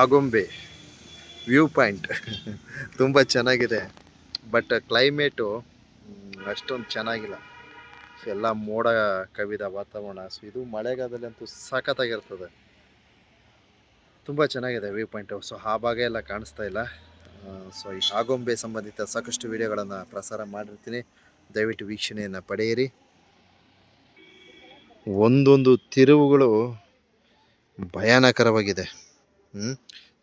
Agumbe. View point ತುಂಬ ಚೆನ್ನಾಗಿದೆ. But climate ಅಷ್ಟೊಂದು ಚೆನ್ನಾಗಿಲ್ಲ. ಎಲ್ಲ ಮೋಡ, ಕವಿದ ವಾತಾವರಣ. ಸೊ ಇದು ಮಳೆಗಾಲದಲ್ಲಿ ಅಂತೂ ಸಖತ್ತಾಗಿರ್ತದೆ. ತುಂಬ ಚೆನ್ನಾಗಿದೆ ವ್ಯೂ ಪಾಯಿಂಟು ಸೊ ಆ ಭಾಗ ಎಲ್ಲ ಕಾಣಿಸ್ತಾ ಇಲ್ಲ. ಸೊ ಈ ಆಗೊಂಬೆ ಸಂಬಂಧಿತ ಸಾಕಷ್ಟು ವಿಡಿಯೋಗಳನ್ನು ಪ್ರಸಾರ ಮಾಡಿರ್ತೀನಿ. ದಯವಿಟ್ಟು ವೀಕ್ಷಣೆಯನ್ನು ಪಡೆಯಿರಿ. ಒಂದೊಂದು ತಿರುವುಗಳು ಭಯಾನಕರವಾಗಿದೆ.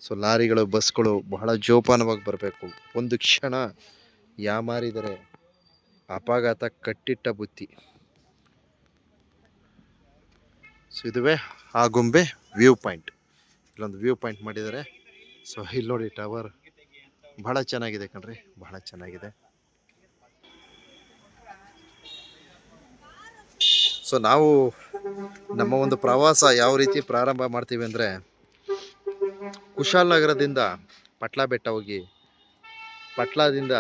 ಸೊ ಲಾರಿಗಳು ಬಸ್ಗಳು ಬಹಳ ಜೋಪಾನವಾಗಿ ಬರಬೇಕು. ಒಂದು ಕ್ಷಣ ಯಾಮಾರಿದರೆ ಅಪಘಾತ ಕಟ್ಟಿಟ್ಟ ಬುತ್ತಿ. ಸೊ ಇದುವೇ ಆಗುಂಬೆ ವ್ಯೂ ಪಾಯಿಂಟ್. ಇಲ್ಲೊಂದು ವ್ಯೂ ಪಾಯಿಂಟ್ ಮಾಡಿದ್ದಾರೆ ಸೊ ಇಲ್ಲಿ ನೋಡಿ ಟವರ್ ಬಹಳ ಚೆನ್ನಾಗಿದೆ ಕಣ್ರಿ, ಬಹಳ ಚೆನ್ನಾಗಿದೆ. ಸೊ ನಾವು ನಮ್ಮ ಒಂದು ಪ್ರವಾಸ ಯಾವ ರೀತಿ ಪ್ರಾರಂಭ ಮಾಡ್ತೀವಿ ಅಂದರೆ ಕುಶಾಲನಗರದಿಂದ ಪಟ್ಲ ಬೆಟ್ಟ ಹೋಗಿ ಪಟ್ಲಾದಿಂದ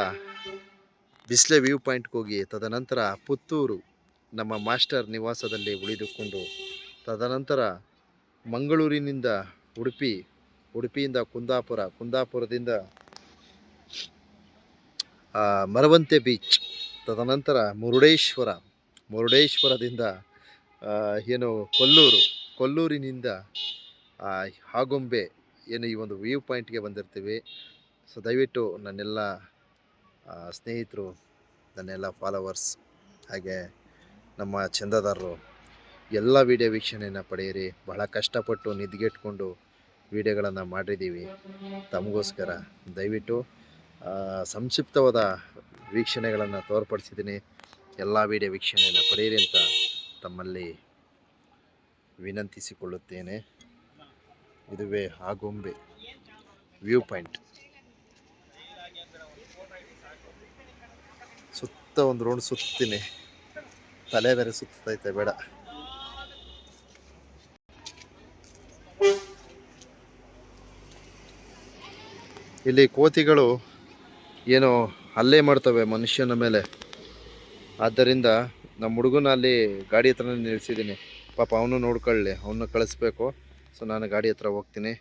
ಬಿಸ್ಲೆ ವ್ಯೂ ಪಾಯಿಂಟ್ಗೆ ಹೋಗಿ ತದನಂತರ ಪುತ್ತೂರು ನಮ್ಮ ಮಾಸ್ಟರ್ ನಿವಾಸದಲ್ಲಿ ಉಳಿದುಕೊಂಡು ತದನಂತರ ಮಂಗಳೂರಿನಿಂದ ಉಡುಪಿ, ಉಡುಪಿಯಿಂದ ಕುಂದಾಪುರ, ಕುಂದಾಪುರದಿಂದ ಮರವಂತೆ ಬೀಚ್, ತದನಂತರ ಮುರುಡೇಶ್ವರ, ಮುರುಡೇಶ್ವರದಿಂದ ಏನು ಕೊಲ್ಲೂರು, ಕೊಲ್ಲೂರಿನಿಂದ ಆಗುಂಬೆ ಏನು ಈ ಒಂದು ವ್ಯೂ ಪಾಯಿಂಟ್ಗೆ ಬಂದಿರ್ತೀವಿ. ಸೊ ದಯವಿಟ್ಟು ನನ್ನೆಲ್ಲ ಸ್ನೇಹಿತರು, ನನ್ನೆಲ್ಲ ಫಾಲೋವರ್ಸ್ ಹಾಗೆ ನಮ್ಮ ಚಂದದಾರರು, ಎಲ್ಲ ವಿಡಿಯೋ ವೀಕ್ಷಣೆಯನ್ನು ಪಡೆಯಿರಿ. ಬಹಳ ಕಷ್ಟಪಟ್ಟು ನಿದ್ಗೆಟ್ಕೊಂಡು ವಿಡಿಯೋಗಳನ್ನು ಮಾಡಿದ್ದೀವಿ ತಮಗೋಸ್ಕರ ದಯವಿಟ್ಟು ಸಂಕ್ಷಿಪ್ತವಾದ ವೀಕ್ಷಣೆಗಳನ್ನು ತೋರ್ಪಡಿಸಿದ್ದೀನಿ. ಎಲ್ಲ ವಿಡಿಯೋ ವೀಕ್ಷಣೆಯನ್ನು ಪಡೆಯಿರಿ ಅಂತ ತಮ್ಮಲ್ಲಿ ವಿನಂತಿಸಿಕೊಳ್ಳುತ್ತೇನೆ. ಇದುವೇ ಆಗುಂಬೆ. View point. ಸುತ್ತ ಒಂದು ರೌಂಡ್ ಸುತ್ತೀನಿ. ತಲೆ ಬೇರೆ ಸುತ್ತೈತೆ ಬೇಡ. ಇಲ್ಲಿ ಕೋತಿಗಳು ಏನು ಹಲ್ಲೆ ಮಾಡ್ತವೆ ಮನುಷ್ಯನ ಮೇಲೆ. ಆದ್ದರಿಂದ ನಮ್ಮ ಹುಡುಗನ ಅಲ್ಲಿ ಗಾಡಿ ಹತ್ರನೇ ನಿಲ್ಲಿಸಿದ್ದೀನಿ ಪಾಪ ಅವನು ನೋಡ್ಕೊಳ್ಳಿ ಅವನ್ನ ಕಳಿಸ್ಬೇಕು. ಸೊ ನಾನು ಗಾಡಿ ಹತ್ರ ಹೋಗ್ತೀನಿ.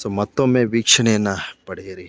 ಸೊ ಮತ್ತೊಮ್ಮೆ ವೀಕ್ಷಣೆಯನ್ನು ಪಡೆಯಿರಿ.